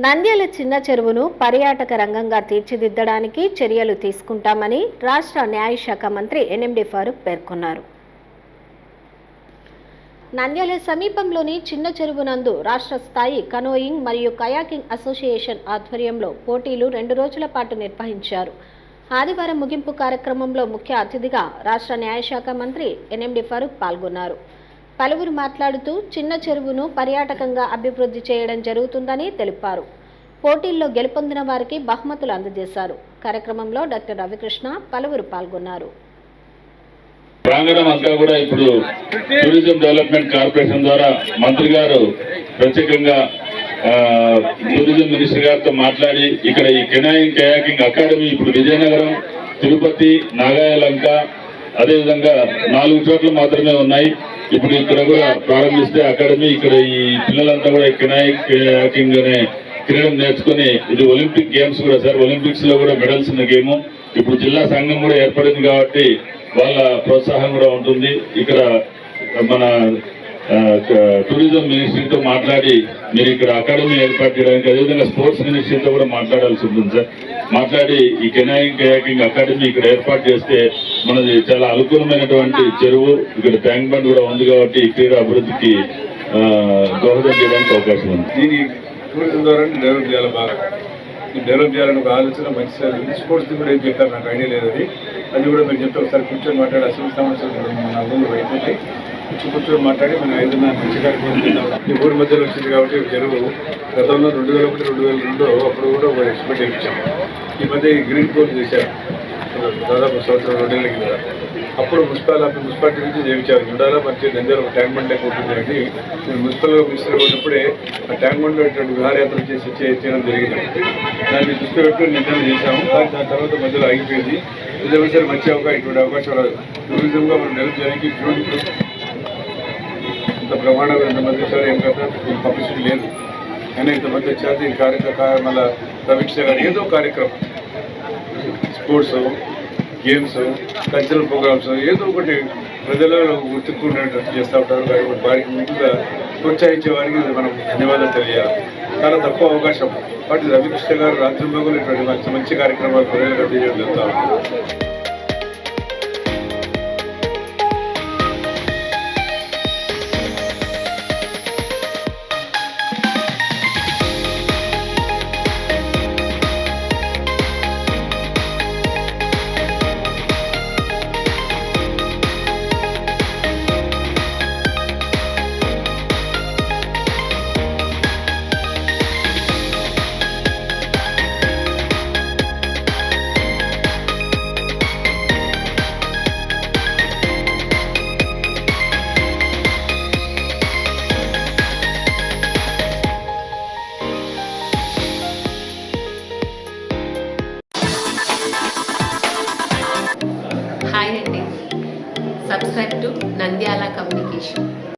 నంద్యాల చిన్న చెరువును పర్యాటక రంగంగా తీర్చిదిద్దడానికి చర్యలు తీసుకుంటామని రాష్ట్ర న్యాయశాఖ మంత్రి ఎన్ఎండి ఫారూక్ పేర్కొన్నారు. నంద్యాల సమీపంలోని చిన్న చెరువు నందు రాష్ట్ర స్థాయి కనోయింగ్ మరియు కయాకింగ్ అసోసియేషన్ ఆధ్వర్యంలో పోటీలు రెండు రోజుల పాటు నిర్వహించారు. ఆదివారం ముగింపు కార్యక్రమంలో ముఖ్య అతిథిగా రాష్ట్ర న్యాయశాఖ మంత్రి ఎన్ఎండి ఫరూక్ పాల్గొన్నారు. పలువురు మాట్లాడుతూ చిన్న చెరువును పర్యాటకంగా అభివృద్ధి చేయడం జరుగుతుందని తెలిపారు. పోటీల్లో గెలుపొందిన వారికి బహుమతులు అందజేశారు. కార్యక్రమంలో డాక్టర్ రవికృష్ణ పలువురు పాల్గొన్నారు. ప్రాంగణం అంతా కూడా ఇప్పుడు టూరిజం డెవలప్మెంట్ కార్పొరేషన్ ద్వారా మంత్రి గారు ప్రత్యేకంగా టూరిజం మినిస్టర్ గారితో మాట్లాడి ఇక్కడ ఈ కెనాయింగ్ కయాకింగ్ అకాడమీ ఇప్పుడు విజయనగరం తిరుపతి నాగాయలంక అదేవిధంగా నాలుగు చోట్ల మాత్రమే ఉన్నాయి. ఇప్పుడు ఇక్కడ కూడా ప్రారంభిస్తే అకాడమీ ఇక్కడ ఈ పిల్లలంతా కూడా కినాయక్ కెనాయింగ్ అనే క్రీడను నేర్చుకుని ఇది ఒలింపిక్ గేమ్స్ కూడా సార్. ఒలింపిక్స్లో కూడా మెడల్స్ ఉన్న గేమ్. ఇప్పుడు జిల్లా సంఘం కూడా ఏర్పడింది కాబట్టి వాళ్ళ ప్రోత్సాహం కూడా ఉంటుంది. ఇక్కడ మన టూరిజం మినిస్ట్రీతో మాట్లాడి మీరు ఇక్కడ అకాడమీ ఏర్పాటు చేయడానికి అదేవిధంగా స్పోర్ట్స్ మినిస్ట్రీతో కూడా మాట్లాడాల్సి ఉంటుంది సార్ మాట్లాడి ఈ కెనాయింగ్ కయాకింగ్ అకాడమీ ఇక్కడ ఏర్పాటు చేస్తే మనది చాలా అనుకూలమైనటువంటి చెరువు ఇక్కడ ట్యాంక్ బండ్ కూడా ఉంది కాబట్టి ఈ క్రీడ అభివృద్ధికి దోహదం చేయడానికి అవకాశం ఉంది. దీన్ని టూరిజం ద్వారా డెవలప్ చేయాలి బాగా. ఈ డెవలప్ చేయాలని ఒక ఆలోచన మంచి సార్. స్పోర్ట్స్ కూడా ఏం చెప్పారు? నాకు ఐడియా లేదు అది. అది కూడా మీరు చెప్తే ఒకసారి కూర్చొని మాట్లాడి అసలు సమస్యలు అయిపోతాయి కూర్చొని మాట్లాడి మనం ఏదైనా మంచి కార్యక్రమం చేద్దాం. ఈ ఊరి మధ్యలో వచ్చింది కాబట్టి చెరువు. గతంలో రెండు వేల ఒకటి రెండు వేల రెండు అప్పుడు కూడా ఒక ఎక్స్పెక్ట్ ఇచ్చాం. ఈ మధ్య గ్రీన్ కోల్ చేశారు. దాదాపు సంవత్సరం రెండేళ్ళ కింద. అప్పుడు మున్సిపల్ ఆఫీస్ మున్సిపాలిటీ నుంచి చేయించారు ఉండాలా మంచి నంద్యాల ఒక ట్యాంక్ బండ్ లేక ఉంటుంది నేను మున్సిపల్గా మినిస్టర్ ఉన్నప్పుడే ఆ ట్యాంక్ బండ్లో ఇటువంటి విహారయాత్ర చేసి చేయడం జరిగింది. దాన్ని దృష్టిలో పెట్టుకుని నిర్ణయం చేశాము. కానీ దాని తర్వాత మధ్యలో ఆగిపోయింది. నిజమే సరే మంచి అవకాశం ఇటువంటి అవకాశం టూరిజంగా మనం చేయడానికి ఇప్పుడు ఇంత బ్రహ్మాండంగా ఎంతమంది వచ్చారు ఏం కదా పబ్లిసిటీ లేదు. కానీ ఇంతమంది వచ్చారు ఈ కార్యక్రమ మళ్ళీ సమీక్ష గారు ఏదో కార్యక్రమం. స్పోర్ట్స్ గేమ్స్ కల్చరల్ ప్రోగ్రామ్స్ ఏదో ఒకటి ప్రజలలో గుర్తుకునేటట్టు చేస్తూ ఉంటారు. కాబట్టి వారికి ముందుగా ప్రోత్సహించే వారికి మనం ధన్యవాదాలు తెలియాలి. చాలా తక్కువ అవకాశం. వాటి రవికృష్ణ గారు రాత్రి మొగలు ఇటువంటి మంచి మంచి కార్యక్రమాలు ప్రజలకు అందజేయడం జరుగుతూ హాయ్ అండి. Subscribe to Nandyal communication